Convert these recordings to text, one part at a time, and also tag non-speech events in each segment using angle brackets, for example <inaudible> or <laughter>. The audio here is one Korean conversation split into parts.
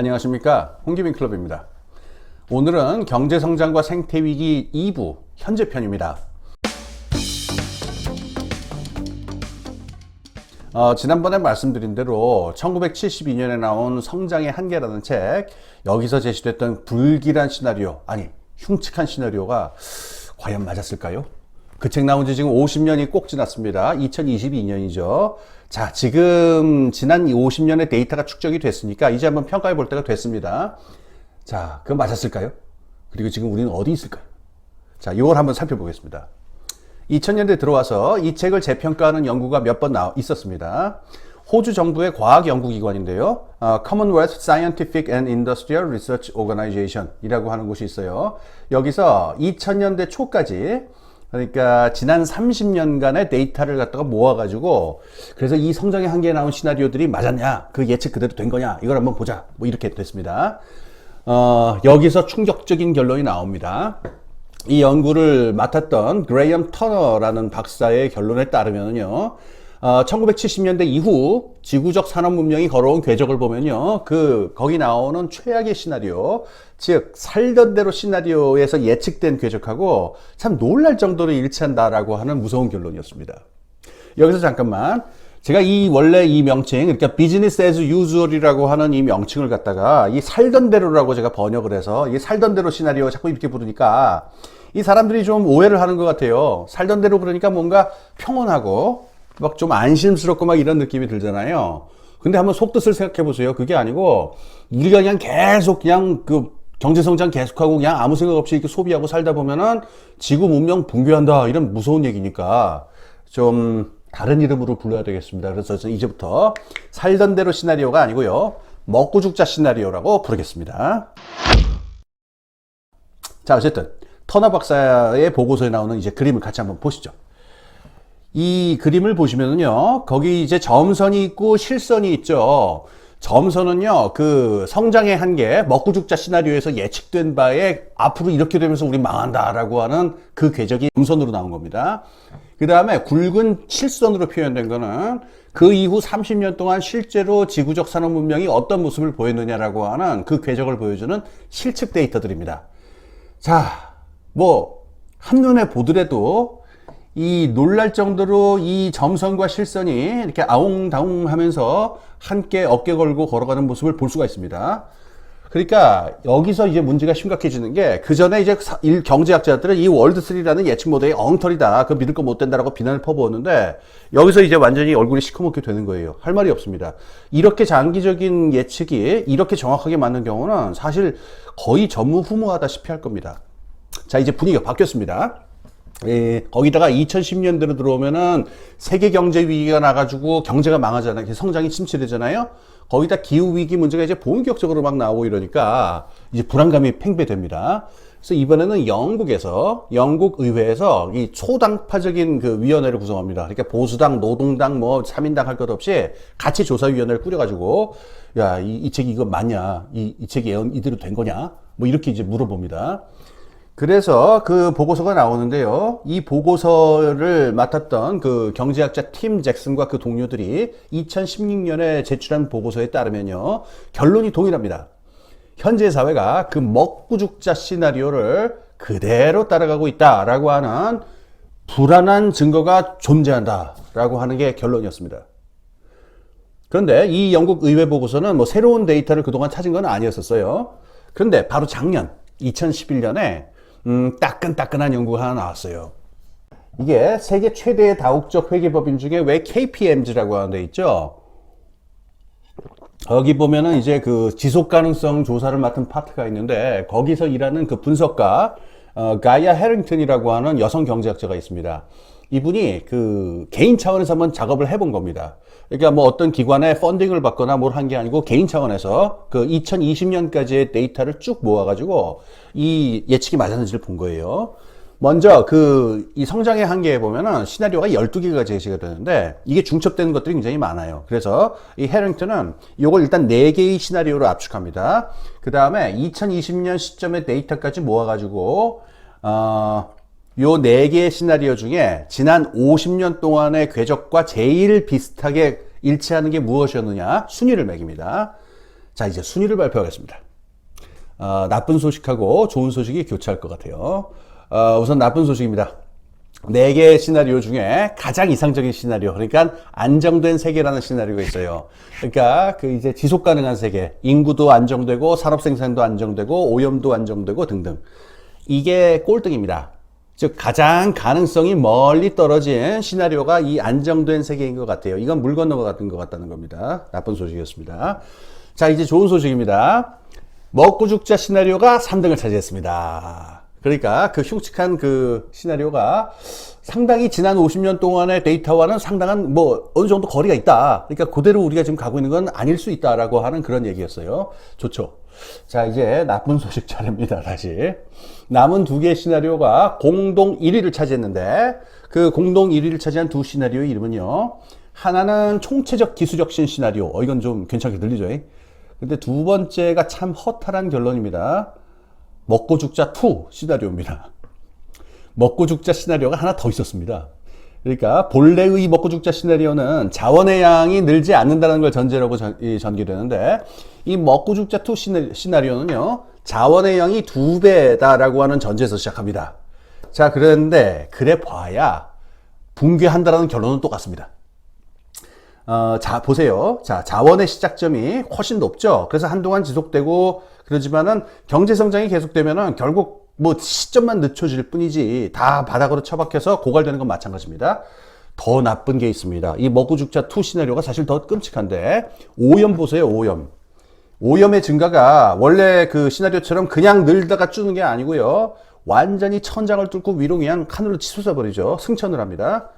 안녕하십니까 홍기빈 클럽입니다. 오늘은 경제성장과 생태위기 2부 현재 편입니다. 어, 지난번에 말씀드린 대로 1972년에 나온 성장의 한계라는 책 여기서 제시됐던 불길한 시나리오 아니 흉측한 시나리오가 과연 맞았을까요? 그 책 나온 지 지금 50년이 꼭 지났습니다. 2022년이죠. 자, 지금 지난 50년의 데이터가 축적이 됐으니까 이제 한번 평가해 볼 때가 됐습니다. 자, 그건 맞았을까요? 그리고 지금 우리는 어디 있을까요? 자, 이걸 한번 살펴보겠습니다. 2000년대 들어와서 이 책을 재평가하는 연구가 몇번 있었습니다. 호주 정부의 과학 연구기관인데요. 어, Commonwealth Scientific and Industrial Research Organization 이라고 하는 곳이 있어요. 여기서 2000년대 초까지 그러니까 지난 30년간의 데이터를 갖다가 모아가지고 그래서 이 성장의 한계에 나온 시나리오들이 맞았냐 그 예측 그대로 된 거냐 이걸 한번 보자 뭐 이렇게 됐습니다. 어, 여기서 충격적인 결론이 나옵니다. 이 연구를 맡았던 그레이엄 터너라는 박사의 결론에 따르면요. 어, 1970년대 이후 지구적 산업 문명이 걸어온 궤적을 보면요. 그, 거기 나오는 최악의 시나리오, 즉, 살던 대로 시나리오에서 예측된 궤적하고 참 놀랄 정도로 일치한다라고 하는 무서운 결론이었습니다. 여기서 잠깐만. 제가 이 원래 이 명칭, 그러니까 비즈니스 에즈 유즈얼이라고 하는 이 명칭을 갖다가 이 살던 대로라고 제가 번역을 해서 이 살던 대로 시나리오 자꾸 이렇게 부르니까 이 사람들이 좀 오해를 하는 것 같아요. 살던 대로 그러니까 뭔가 평온하고 막 좀 안심스럽고 막 이런 느낌이 들잖아요. 근데 한번 속뜻을 생각해 보세요. 그게 아니고 우리가 그냥 계속 그냥 그 경제 성장 계속하고 그냥 아무 생각 없이 이렇게 소비하고 살다 보면은 지구 문명 붕괴한다 이런 무서운 얘기니까 좀 다른 이름으로 불러야 되겠습니다. 그래서 이제부터 살던 대로 시나리오가 아니고요. 먹고 죽자 시나리오라고 부르겠습니다. 자, 어쨌든 터너 박사의 보고서에 나오는 이제 그림을 같이 한번 보시죠. 이 그림을 보시면은요, 거기 이제 점선이 있고 실선이 있죠. 점선은요, 그 성장의 한계, 먹고 죽자 시나리오에서 예측된 바에 앞으로 이렇게 되면서 우리 망한다라고 하는 그 궤적이 점선으로 나온 겁니다. 그 다음에 굵은 실선으로 표현된 거는 그 이후 30년 동안 실제로 지구적 산업 문명이 어떤 모습을 보였느냐라고 하는 그 궤적을 보여주는 실측 데이터들입니다. 자, 뭐, 한눈에 보더라도 이 놀랄 정도로 이 점선과 실선이 이렇게 아웅다웅 하면서 함께 어깨 걸고 걸어가는 모습을 볼 수가 있습니다. 그러니까 여기서 이제 문제가 심각해지는 게 그 전에 이제 일 경제학자들은 이 월드3라는 예측 모델이 엉터리다. 그 믿을 거 못 된다라고 비난을 퍼부었는데 여기서 이제 완전히 얼굴이 시커멓게 되는 거예요. 할 말이 없습니다. 이렇게 장기적인 예측이 이렇게 정확하게 맞는 경우는 사실 거의 전무후무하다시피 할 겁니다. 자, 이제 분위기가 바뀌었습니다. 예, 거기다가 2010년대로 들어오면은 세계 경제 위기가 나가지고 경제가 망하잖아요. 성장이 침체되잖아요. 거기다 기후 위기 문제가 이제 본격적으로 막 나오고 이러니까 이제 불안감이 팽배됩니다. 그래서 이번에는 영국에서 영국 의회에서 이 초당파적인 그 위원회를 구성합니다. 그러니까 보수당, 노동당, 뭐 3인당 할 것 없이 같이 조사위원회를 꾸려가지고 야, 이, 이 책이 이거 맞냐? 이, 이 책이 이대로 된 거냐? 뭐 이렇게 이제 물어봅니다. 그래서 그 보고서가 나오는데요. 이 보고서를 맡았던 그 경제학자 팀 잭슨과 그 동료들이 2016년에 제출한 보고서에 따르면요. 결론이 동일합니다. 현재 사회가 그 먹고 죽자 시나리오를 그대로 따라가고 있다라고 하는 불안한 증거가 존재한다라고 하는 게 결론이었습니다. 그런데 이 영국 의회 보고서는 뭐 새로운 데이터를 그동안 찾은 건 아니었었어요. 그런데 바로 작년 2011년에 음, 따끈따끈한 연구가 하나 나왔어요. 이게 세계 최대의 다국적 회계법인 중에 왜 KPMG라고 하는 데 있죠? 거기 보면은 이제 그 지속 가능성 조사를 맡은 파트가 있는데 거기서 일하는 그 분석가 어, 가이아 해링턴이라고 하는 여성 경제학자가 있습니다. 이분이 그 개인 차원에서 한번 작업을 해본 겁니다. 그러니까 뭐 어떤 기관에 펀딩을 받거나 뭘 한 게 아니고 개인 차원에서 그 2020년까지의 데이터를 쭉 모아가지고 이 예측이 맞았는지를 본 거예요. 먼저 그 이 성장의 한계에 보면은 시나리오가 12개가 제시가 되는데 이게 중첩되는 것들이 굉장히 많아요. 그래서 이 해링턴은 이걸 일단 4개의 시나리오로 압축합니다. 그 다음에 2020년 시점의 데이터까지 모아가지고 어, 요 4개의 시나리오 중에 지난 50년 동안의 궤적과 제일 비슷하게 일치하는 게 무엇이었느냐 순위를 매깁니다. 자, 이제 순위를 발표하겠습니다. 어, 나쁜 소식하고 좋은 소식이 교차할 것 같아요. 어, 우선 나쁜 소식입니다. 네 개의 시나리오 중에 가장 이상적인 시나리오, 그러니까 안정된 세계라는 시나리오가 있어요. 그러니까 그 이제 지속 가능한 세계, 인구도 안정되고 산업 생산도 안정되고 오염도 안정되고 등등. 이게 꼴등입니다. 즉 가장 가능성이 멀리 떨어진 시나리오가 이 안정된 세계인 것 같아요. 이건 물 건너가 같은 것 같다는 겁니다. 나쁜 소식이었습니다. 자 이제 좋은 소식입니다. 먹고 죽자 시나리오가 3등을 차지했습니다. 그러니까 그 흉측한 그 시나리오가 상당히 지난 50년 동안의 데이터와는 상당한 뭐 어느 정도 거리가 있다. 그러니까 그대로 우리가 지금 가고 있는 건 아닐 수 있다라고 하는 그런 얘기였어요. 좋죠. 자, 이제 나쁜 <laughs> 소식 차례입니다. 다시. 남은 두 개의 시나리오가 공동 1위를 차지했는데 그 공동 1위를 차지한 두 시나리오의 이름은요. 하나는 총체적 기술혁신 시나리오. 어, 이건 좀 괜찮게 들리죠? 근데 두 번째가 참 허탈한 결론입니다. 먹고 죽자 2 시나리오입니다. 먹고 죽자 시나리오가 하나 더 있었습니다. 그러니까 본래의 먹고 죽자 시나리오는 자원의 양이 늘지 않는다는 걸 전제로 전, 전개되는데 이 먹고 죽자 2 시나리오는요. 자원의 양이 두 배다라고 하는 전제에서 시작합니다. 자, 그런데 그래 봐야 붕괴한다라는 결론은 똑같습니다. 어, 자, 보세요. 자, 자원의 시작점이 훨씬 높죠. 그래서 한동안 지속되고 그러지만은 경제 성장이 계속되면은 결국 뭐 시점만 늦춰질 뿐이지 다 바닥으로 처박혀서 고갈되는 건 마찬가지입니다. 더 나쁜 게 있습니다. 이 먹고 죽자 투 시나리오가 사실 더 끔찍한데 오염 보세요, 오염. 오염의 증가가 원래 그 시나리오처럼 그냥 늘다가 주는 게 아니고요. 완전히 천장을 뚫고 위로 그냥 하늘로 치솟아 버리죠. 승천을 합니다.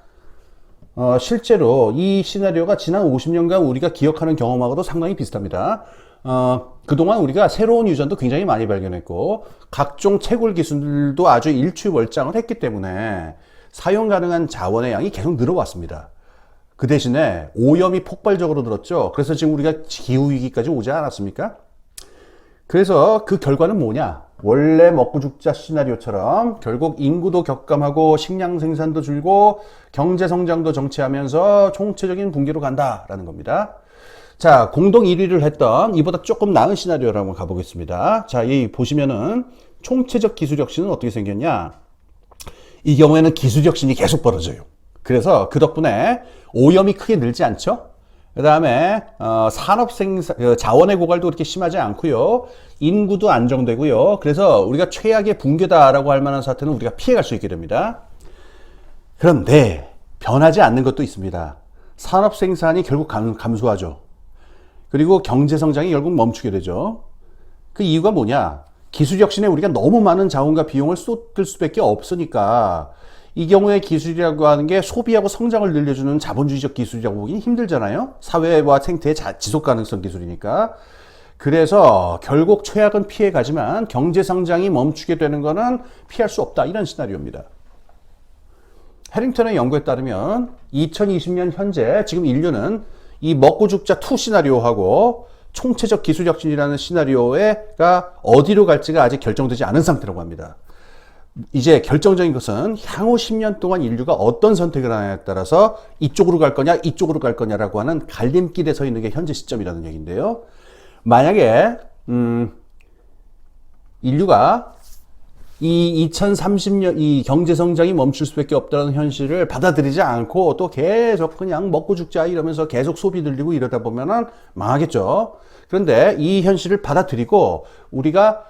어, 실제로 이 시나리오가 지난 50년간 우리가 기억하는 경험하고도 상당히 비슷합니다. 어, 그동안 우리가 새로운 유전도 굉장히 많이 발견했고, 각종 채굴 기술도 아주 일취월장을 했기 때문에 사용 가능한 자원의 양이 계속 늘어왔습니다. 그 대신에 오염이 폭발적으로 늘었죠. 그래서 지금 우리가 기후 위기까지 오지 않았습니까? 그래서 그 결과는 뭐냐? 원래 먹고 죽자 시나리오처럼 결국 인구도 격감하고 식량 생산도 줄고 경제 성장도 정체하면서 총체적인 붕괴로 간다라는 겁니다. 자, 공동 1위를 했던 이보다 조금 나은 시나리오를 한번 가보겠습니다. 자, 이 보시면은 총체적 기술 혁신은 어떻게 생겼냐? 이 경우에는 기술 혁신이 계속 벌어져요. 그래서 그 덕분에 오염이 크게 늘지 않죠? 그 다음에 어, 산업 생산 그 자원의 고갈도 그렇게 심하지 않고요 인구도 안정되고요 그래서 우리가 최악의 붕괴다라고 할 만한 사태는 우리가 피해갈 수 있게 됩니다 그런데 변하지 않는 것도 있습니다 산업 생산이 결국 감, 감소하죠 그리고 경제 성장이 결국 멈추게 되죠 그 이유가 뭐냐 기술 혁신에 우리가 너무 많은 자원과 비용을 쏟을 수밖에 없으니까 이 경우에 기술이라고 하는 게 소비하고 성장을 늘려주는 자본주의적 기술이라고 보기는 힘들잖아요. 사회와 생태의 자, 지속 가능성 기술이니까. 그래서 결국 최악은 피해 가지만 경제 성장이 멈추게 되는 것은 피할 수 없다. 이런 시나리오입니다. 해링턴의 연구에 따르면 2020년 현재 지금 인류는 이 먹고 죽자 투 시나리오하고 총체적 기술 혁신이라는 시나리오가 어디로 갈지가 아직 결정되지 않은 상태라고 합니다. 이제 결정적인 것은 향후 10년 동안 인류가 어떤 선택을 하냐에 따라서 이쪽으로 갈 거냐, 이쪽으로 갈 거냐라고 하는 갈림길에 서 있는 게 현재 시점이라는 얘기인데요. 만약에, 음, 인류가 이 2030년 이 경제 성장이 멈출 수밖에 없다는 현실을 받아들이지 않고 또 계속 그냥 먹고 죽자 이러면서 계속 소비 늘리고 이러다 보면은 망하겠죠. 그런데 이 현실을 받아들이고 우리가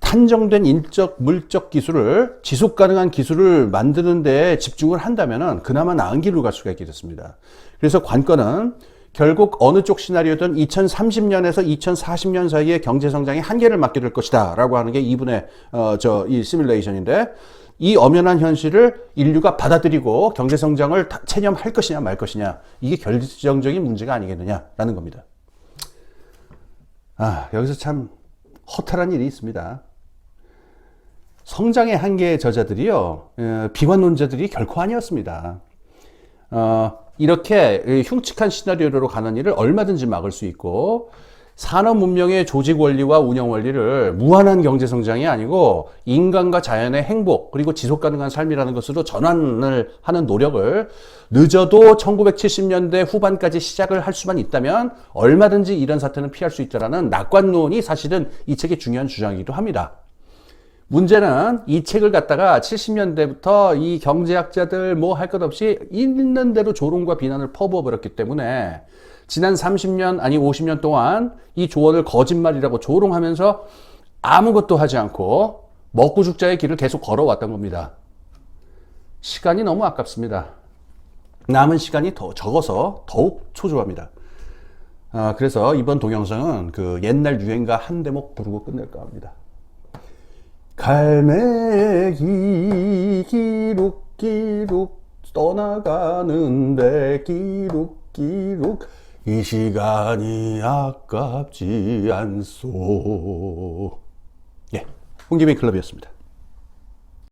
한정된 인적 물적 기술을 지속 가능한 기술을 만드는 데 집중을 한다면은 그나마 나은 길로 갈 수가 있게 됐습니다. 그래서 관건은 결국 어느 쪽 시나리오든 2030년에서 2040년 사이에 경제 성장이 한계를 맞게 될 것이다라고 하는 게 이분의 어 저 이 시뮬레이션인데 이 엄연한 현실을 인류가 받아들이고 경제 성장을 체념할 것이냐 말 것이냐 이게 결정적인 문제가 아니겠느냐라는 겁니다. 아 여기서 참 허탈한 일이 있습니다. 성장의 한계의 저자들이요, 어, 비관론자들이 결코 아니었습니다. 어, 이렇게 흉측한 시나리오로 가는 일을 얼마든지 막을 수 있고, 산업 문명의 조직 원리와 운영 원리를 무한한 경제 성장이 아니고 인간과 자연의 행복 그리고 지속 가능한 삶이라는 것으로 전환을 하는 노력을 늦어도 1970년대 후반까지 시작을 할 수만 있다면 얼마든지 이런 사태는 피할 수 있다라는 낙관론이 사실은 이 책의 중요한 주장이기도 합니다. 문제는 이 책을 갖다가 70년대부터 이 경제학자들 뭐 할 것 없이 있는 대로 조롱과 비난을 퍼부어 버렸기 때문에 지난 30년 아니 50년 동안 이 조언을 거짓말이라고 조롱하면서 아무것도 하지 않고 먹고 죽자의 길을 계속 걸어왔던 겁니다. 시간이 너무 아깝습니다. 남은 시간이 더 적어서 더욱 초조합니다. 아, 그래서 이번 동영상은 그 옛날 유행가 한 대목 부르고 끝낼까 합니다. 갈매기 기룩 기룩 떠나가는데 기룩 기룩 이 시간이 아깝지 않소. 예, 홍기빈 클럽이었습니다.